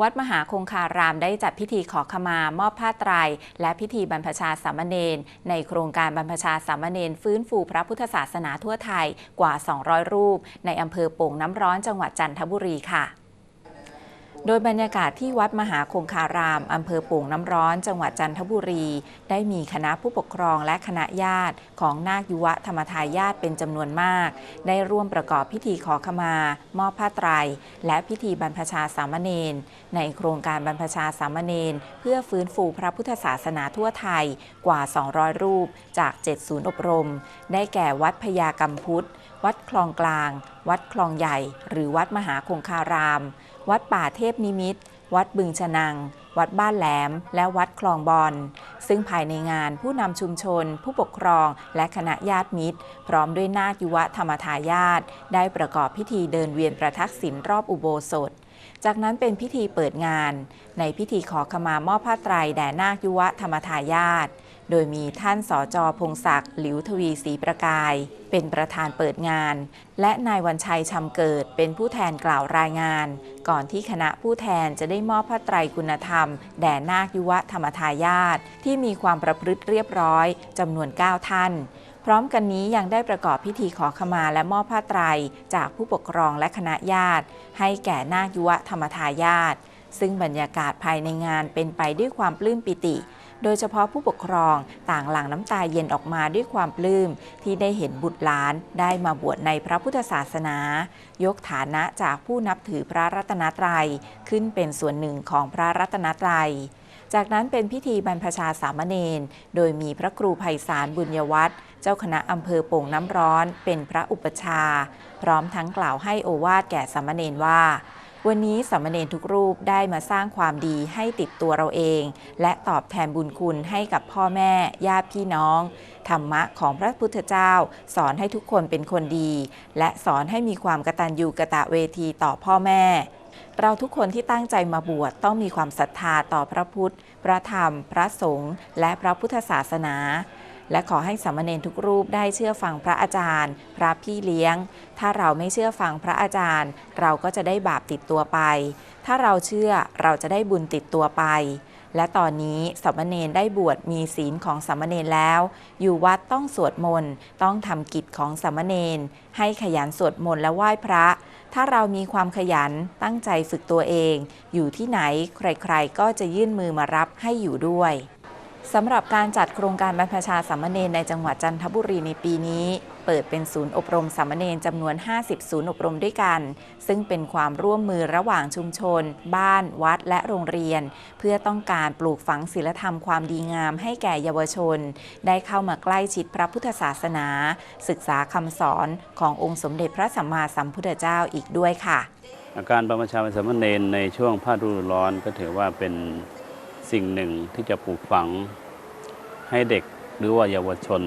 วัดมหาคงคารามได้จัดพิธีขอขมามอบผ้าไตร และพิธีบรรพชาสามเณรในโครงการบรรพชาสามเณรฟื้นฟูพระพุทธศาสนาทั่วไทยกว่า 200 รูป ในอำเภอโป่งน้ำร้อนจังหวัดจันทบุรีค่ะ โดยบรรยากาศที่วัดมหาคงคาราม อำเภอป่งน้ำร้อน จังหวัดจันทบุรี ได้มีคณะผู้ปกครองและคณะญาติของนาคยุวธรรมทายาทเป็นจำนวนมาก ได้ร่วมประกอบพิธีขอขมา มอบผ้าไตร และพิธีบรรพชาสามเณรในโครงการบรรพชาสามเณรเพื่อฟื้นฟูพระพุทธศาสนาทั่วไทยกว่า 200 รูปจาก 7 ศูนย์อบรม ได้แก่วัดพญากรรมพุทธ วัดคลองกลาง วัดคลองใหญ่ หรือวัดมหาคงคาราม วัดป่าเทพนิมิต วัดบึงชนัง วัดบ้านแหลม และวัดคลองบอนซึ่งภายในงานผู้นำชุมชน ผู้ปกครองและคณะญาติมิตร พร้อมด้วยนาคยุวธรรมทายาทได้ประกอบพิธีเดินเวียนประทักษิณรอบอุโบสถจากนั้นเป็นพิธีเปิดงาน ในพิธีขอขมามอบผ้าไตรแด่นาคยุวธรรมทายาท โดยมีท่านสอจอพงศักดิ์หลิวทวีศรีประกาย เป็นประธานเปิดงาน และนายวันชัยชำเกิดเป็นผู้แทนกล่าวรายงาน ก่อนที่คณะผู้แทนจะได้มอบผ้าไตรคุณธรรม แด่นาคยุวธรรมทายาทที่มีความประพฤติเรียบร้อยจำนวน 9 ท่าน พร้อมกันนี้ยังได้ประกอบพิธีขอขมาและมอบผ้าไตรจากผู้ปกครองและคณะญาติ ให้แก่นาคยุวธรรมทายาทซึ่งบรรยากาศภายในงานเป็นไปด้วยความปลื้มปิติ โดยเฉพาะผู้ปกครองต่างหลั่งน้ำตาเย็นออกมาด้วยความปลื้มที่ได้เห็นบุตรหลานได้มาบวชในพระพุทธศาสนา ยกฐานะจากผู้นับถือพระรัตนตรัย ขึ้นเป็นส่วนหนึ่งของพระรัตนตรัยจากนั้นเป็นพิธีบรรพชาสามเณร โดยมีพระครูไพศาลบุญยวัฒน์เจ้าคณะอำเภอโป่งน้ำร้อน เป็นพระอุปชา พร้อมทั้งกล่าวให้โอวาทแก่สามเณรว่า วันนี้สามเณรทุกรูปได้มาสร้างความดีให้ติดตัวเราเอง และตอบแทนบุญคุณให้กับพ่อแม่ญาติพี่น้อง ธรรมะของพระพุทธเจ้า สอนให้ทุกคนเป็นคนดี และสอนให้มีความกตัญญูกะตะเวทีต่อพ่อแม่ เราทุกคนที่ตั้งใจมาบวชต้องมีความศรัทธาต่อพระพุทธ พระธรรม พระสงฆ์และพระพุทธศาสนา และขอให้สามเณรทุกรูปได้เชื่อฟังพระอาจารย์ พระพี่เลี้ยง ถ้าเราไม่เชื่อฟังพระอาจารย์ เราก็จะได้บาปติดตัวไป ถ้าเราเชื่อเราจะได้บุญติดตัวไป และตอนนี้สามเณรได้บวชมีศีลของสามเณรแล้ว อยู่วัดต้องสวดมนต์ต้องทำกิจของสามเณรให้ขยันสวดมนต์และไหว้พระถ้าเรามีความขยันตั้งใจฝึกตัวเอง อยู่ที่ไหนใครๆ ก็จะยื่นมือมารับให้อยู่ด้วย สำหรับการจัดโครงการบรรพชาสามเณรในจังหวัดจันทบุรีในปีนี้ เปิดเป็นศูนย์อบรมสามเณรจำนวน 50 ศูนย์อบรมด้วยกัน ซึ่งเป็นความร่วมมือระหว่างชุมชน บ้าน วัด และโรงเรียน เพื่อต้องการปลูกฝังศีลธรรมความดีงามให้แก่เยาวชน ได้เข้ามาใกล้ชิดพระพุทธศาสนา ศึกษาคำสอนขององค์สมเด็จพระสัมมาสัมพุทธเจ้าอีกด้วยค่ะ อาการบรรพชาสามเณรในช่วงภาคฤดูร้อนก็ถือว่าเป็น สิ่งหนึ่งที่จะปลูกฝังให้เด็กหรือว่าเยาวชน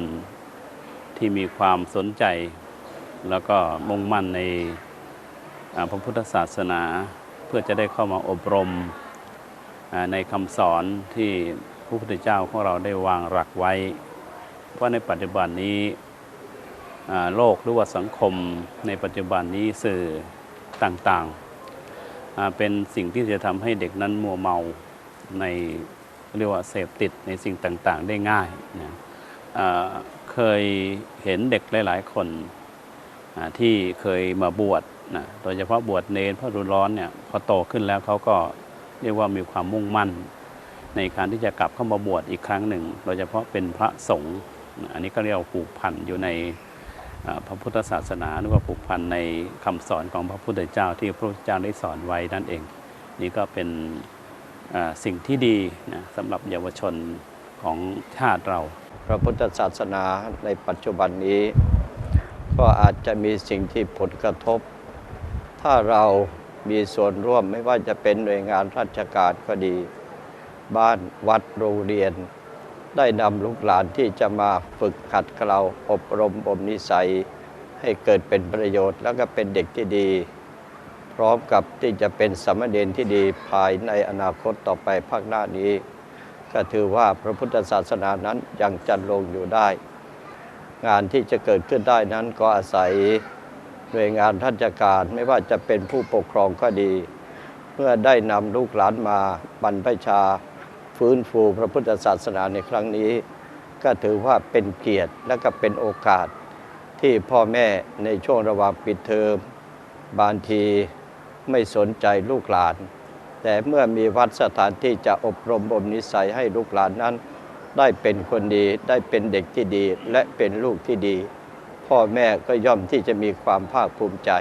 ที่มีความสนใจ แล้วก็มุ่งมั่นในพระพุทธศาสนา เพื่อจะได้เข้ามาอบรมในคำสอนที่พระพุทธเจ้าของเราได้วางหลักไว้ เพราะในปัจจุบันนี้โลกหรือว่าสังคมในปัจจุบันนี้สื่อต่างๆ เป็นสิ่งที่จะทำให้เด็กนั้นมัวเมา ในเรียกว่าเสพติดในสิ่งต่างๆ ได้ง่ายนะเคยเห็นเด็กหลาย ๆ คนที่เคยมาบวชนะโดยเฉพาะบวชเนรพระรุนร้อนเนี่ยพอโตขึ้นแล้วเขาก็เรียกว่ามีความมุ่งมั่น ในการที่จะกลับเข้ามาบวชอีกครั้งหนึ่ง โดยเฉพาะเป็นพระสงฆ์นะอันนี้ก็เรียกว่าผูกพันอยู่ในพระพุทธศาสนาหรือว่าผูกพันในคำสอนของพระพุทธเจ้าที่พระพุทธเจ้าได้สอนไว้นั่นเอง นี่ก็เป็น สิ่งที่ดีนะสำหรับเยาวชนของชาติเรา พระพุทธศาสนาในปัจจุบันนี้ ก็อาจจะมีสิ่งที่ผลกระทบ ถ้าเรามีส่วนร่วมไม่ว่าจะเป็นหน่วยงานราชการก็ดี บ้านวัดโรงเรียน ได้นำลูกหลานที่จะมาฝึกขัดเกลาอบรมบ่มนิสัย ให้เกิดเป็นประโยชน์แล้วก็เป็นเด็กที่ดี พร้อมกับที่จะเป็นสมเณรที่ดีภายในอนาคตต่อไปภาคหน้านี้ ก็ถือว่าพระพุทธศาสนานั้นยังจันลงอยู่ได้ งานที่จะเกิดขึ้นได้นั้นก็อาศัยหน่วยงานราชการไม่ว่าจะเป็นผู้ปกครองก็ดี เมื่อได้นำลูกหลานมาบรรพชาฟื้นฟูพระพุทธศาสนาในครั้งนี้ ก็ถือว่าเป็นเกียรติและก็เป็นโอกาสที่พ่อแม่ในช่วงระหว่างปิดเทอมบางที ไม่สนใจลูกหลาน แต่เมื่อมีวัดสถานที่จะอบรมบ่มนิสัยให้ลูกหลานนั้น ได้เป็นคนดีได้เป็นเด็กที่ดีและเป็นลูกที่ดี พ่อแม่ก็ย่อมที่จะมีความภาคภูมิใจ